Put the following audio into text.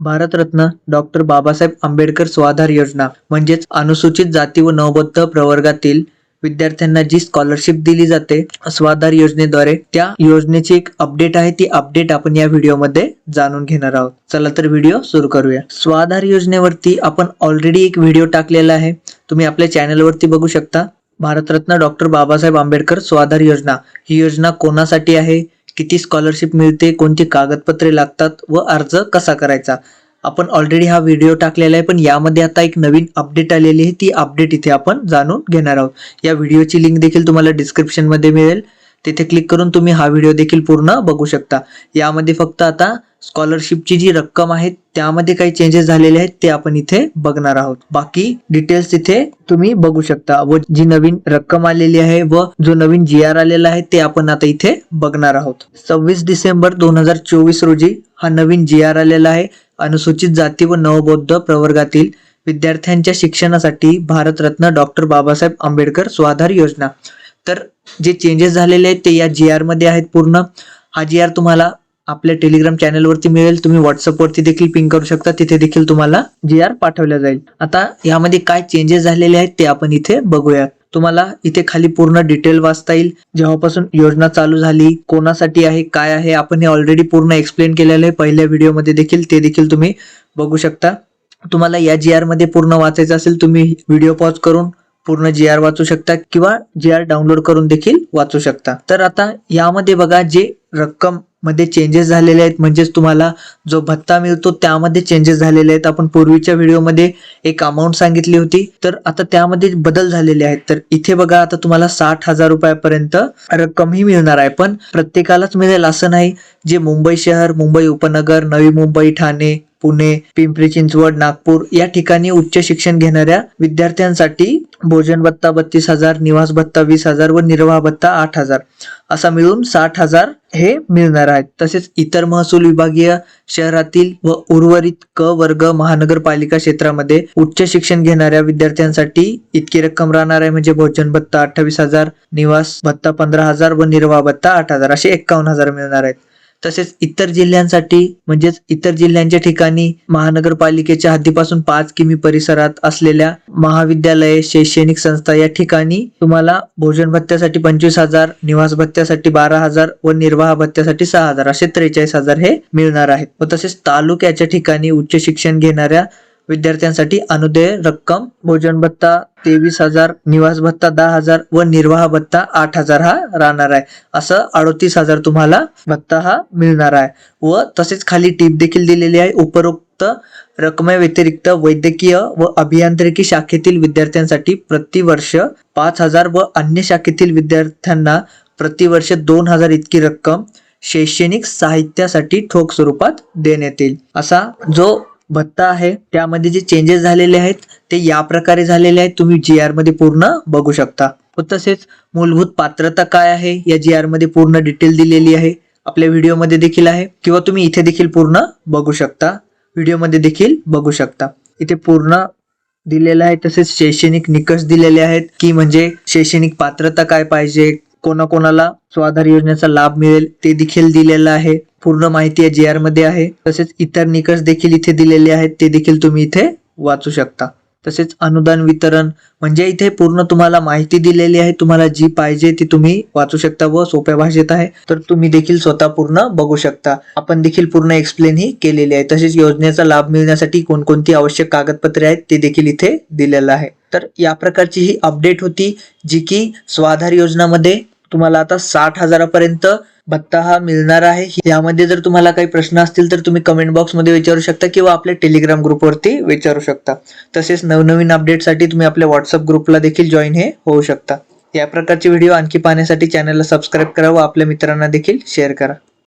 Bharat Ratna doctor Babasaheb Ambedkar Swadhar योजना म्हणजेच अनुसूचित जाती व नवबद्ध प्रवर्गातील विद्यार्थ्यांना जी स्कॉलरशिप दिली जाते स्वाधार योजनेद्वारे त्या योजनेची एक अपडेट आहे. ती अपडेट आपण या व्हिडिओमध्ये जाणून घेणार आहोत. चला तर व्हिडिओ सुरू करूया. स्वाधार योजनेवरती आपण ऑलरेडी एक व्हिडिओ टाकलेला आहे. तुम्ही आपल्या चॅनलवरती बघू शकता. भारतरत्न डॉक्टर बाबासाहेब आंबेडकर स्वाधार योजना. ही योजना कोणासाठी आहे? किती स्कॉलरशिप मिळते कोणती कागदपत्रे लागतात व अर्ज कसा करायचा? आपण ऑलरेडी हा व्हिडिओ टाकलेला आहे पण यामध्ये आता एक नवीन अपडेट आलेली आहे ती अपडेट इथे आपण जाणून घेणार आहोत. या व्हिडिओची लिंक देखील तुम्हाला डिस्क्रिप्शनमध्ये मिळेल. तिथे क्लिक करून तुम्ही हा व्हिडिओ देखील पूर्ण बघू शकता. यामध्ये फक्त आता स्कॉलरशिपची जी रक्कम आहे त्यामध्ये काही चेंजेस झालेले आहेत ते आपण इथे बघणार आहोत. बाकी डिटेल्स इथे तुम्ही बघू शकता. व जी नवीन रक्कम आलेली आहे व जो नवीन जी आर आलेला आहे ते आपण आता इथे बघणार आहोत. सव्वीस डिसेंबर दोन हजार चोवीस रोजी हा नवीन जी आर आलेला आहे. अनुसूचित जाती व नवबौद्ध प्रवर्गातील विद्यार्थ्यांच्या शिक्षणासाठी भारतरत्न डॉक्टर बाबासाहेब आंबेडकर स्वाधार योजना. तर जे चेंजेस झालेले आहेत ते या जी आरमध्ये आहेत पूर्ण. हा जी आर तुम्हाला आपल्या टेलिग्राम चॅनलवरती मिळेल. तुम्ही व्हॉट्सअपवरती देखील पिंग करू शकता. तिथे देखील तुम्हाला जी आर पाठवल्या जाईल. आता यामध्ये काय चेंजेस झालेले आहेत ते आपण इथे बघूया तुम्हाला इथे खाली पूर्ण डिटेल वाचता येईल. जेव्हापासून योजना चालू झाली कोणासाठी आहे काय आहे आपण हे ऑलरेडी पूर्ण एक्सप्लेन केलेलं आहे. पहिल्या व्हिडिओमध्ये देखील ते देखील तुम्ही बघू शकता. तुम्हाला या जी आरमध्ये पूर्ण वाचायचं असेल तुम्ही व्हिडिओ पॉज करून पूर्ण जी आर वाचू शकता किंवा जी आर डाउनलोड करून देखील वाचू शकता. तर आता यामध्ये बघा जे रक्कममध्ये चेंजेस झालेले आहेत म्हणजेच तुम्हाला जो भत्ता मिळतो त्यामध्ये चेंजेस झालेले आहेत. आपण पूर्वीच्या व्हिडिओमध्ये एक अमाऊंट सांगितली होती. तर आता त्यामध्ये बदल झालेले आहेत. तर इथे बघा आता तुम्हाला साठ हजार रुपयापर्यंत रक्कम ही मिळणार आहे. पण प्रत्येकालाच मिळेल असं नाही. जे मुंबई शहर मुंबई उपनगर नवी मुंबई ठाणे पुणे पिंपरी चिंचवड नागपूर या ठिकाणी उच्च शिक्षण घेणाऱ्या विद्यार्थ्यांसाठी भोजन भत्ता बत्तीस हजार निवास भत्ता वीस हजार व निर्वाह भत्ता आठ हजार. असा मिळून साठ हजार हे मिळणार आहेत. तसेच इतर महसूल विभागीय शहरातील व उर्वरित क वर्ग महानगरपालिका क्षेत्रामध्ये उच्च शिक्षण घेणाऱ्या विद्यार्थ्यांसाठी इतकी रक्कम राहणार आहे. म्हणजे भोजन भत्ता अठ्ठावीस हजार निवास भत्ता पंधरा हजार व निर्वाह भत्ता आठ हजार असे एक्कावन्न हजार मिळणार आहेत. तसेच इतर जिल्ह्यांसाठी म्हणजेच इतर जिल्ह्यांच्या ठिकाणी महानगरपालिकेच्या हद्दीपासून पाच किमी परिसरात असलेल्या महाविद्यालये शैक्षणिक संस्था या ठिकाणी तुम्हाला भोजन भत्त्यासाठी पंचवीस हजार निवास भत्त्यासाठी बारा हजार व निर्वाह भत्त्यासाठी सहा हजार असे त्रेचाळीस हजार हे मिळणार आहेत. व तसेच तालुक्याच्या ठिकाणी उच्च शिक्षण घेणाऱ्या विद्यार्थ्यांसाठी अनुदेय रक्कम भोजन भत्ता तेवीस हजार निवास भत्ता दहा हजार व निर्वाह भत्ता आठ हजार हा राहणार आहे. असं अडोतीस हजार तुम्हाला भत्ता हा मिळणार आहे. व तसेच खाली टीप देखील दिलेली आहे. उपरोक्त रकमेव्यतिरिक्त वैद्यकीय व अभियांत्रिकी शाखेतील विद्यार्थ्यांसाठी प्रतिवर्ष पाच हजार व अन्य शाखेतील विद्यार्थ्यांना प्रतिवर्ष दोन हजार इतकी रक्कम शैक्षणिक साहित्यासाठी ठोक स्वरूपात देण्यात येईल. असा जो भत्ता आहे त्यामध्ये जे चेंजेस झालेले आहेत ते या प्रकारे झालेले आहेत. तुम्ही जी आरमध्ये पूर्ण बघू शकता. तसेच मूलभूत पात्रता काय आहे या जी आरमध्ये पूर्ण डिटेल दिलेली आहे. आपल्या व्हिडिओमध्ये देखील आहे. किंवा तुम्ही इथे देखील पूर्ण बघू शकता. व्हिडिओमध्ये देखील बघू शकता. इथे पूर्ण दिलेलं आहे. तसेच शैक्षणिक निकष दिलेले आहेत. की म्हणजे शैक्षणिक पात्रता काय पाहिजे कोणाकोणाला स्वाधार योजनेचा लाभ मिळेल ते देखील दिलेलं आहे. पूर्ण माहिती या जी आरमध्ये आहे. तसेच इतर निकष देखील इथे दिलेले आहेत ते देखील तुम्ही इथे वाचू शकता. तसेच अनुदान वितरण म्हणजे इथे पूर्ण तुम्हाला माहिती दिलेली आहे. तुम्हाला जी पाहिजे ती तुम्ही वाचू शकता व सोप्या भाषेत आहे. तर तुम्ही देखील स्वतः पूर्ण बघू शकता. आपण देखील पूर्ण एक्सप्लेन ही केलेली आहे. तसेच योजनेचा लाभ मिळण्यासाठी कोणकोणती आवश्यक कागदपत्रे आहेत ते देखील इथे दिलेलं आहे. तर या प्रकारची ही अपडेट होती जी की स्वाधार योजनामध्ये तुम्हाला आता साठ हजारापर्यंत भत्ता हा मिळणार आहे. यामध्ये जर तुम्हाला काही प्रश्न असतील तर तुम्ही कमेंट बॉक्समध्ये विचारू शकता किंवा आपल्या टेलिग्राम ग्रुपवरती विचारू शकता. तसेच नवनवीन अपडेटसाठी तुम्ही आपल्या व्हॉट्सअप ग्रुपला देखील जॉईन हे होऊ शकता. या प्रकारचे व्हिडिओ आणखी पाहण्यासाठी चॅनलला सबस्क्राईब करा व आपल्या मित्रांना देखील शेअर करा.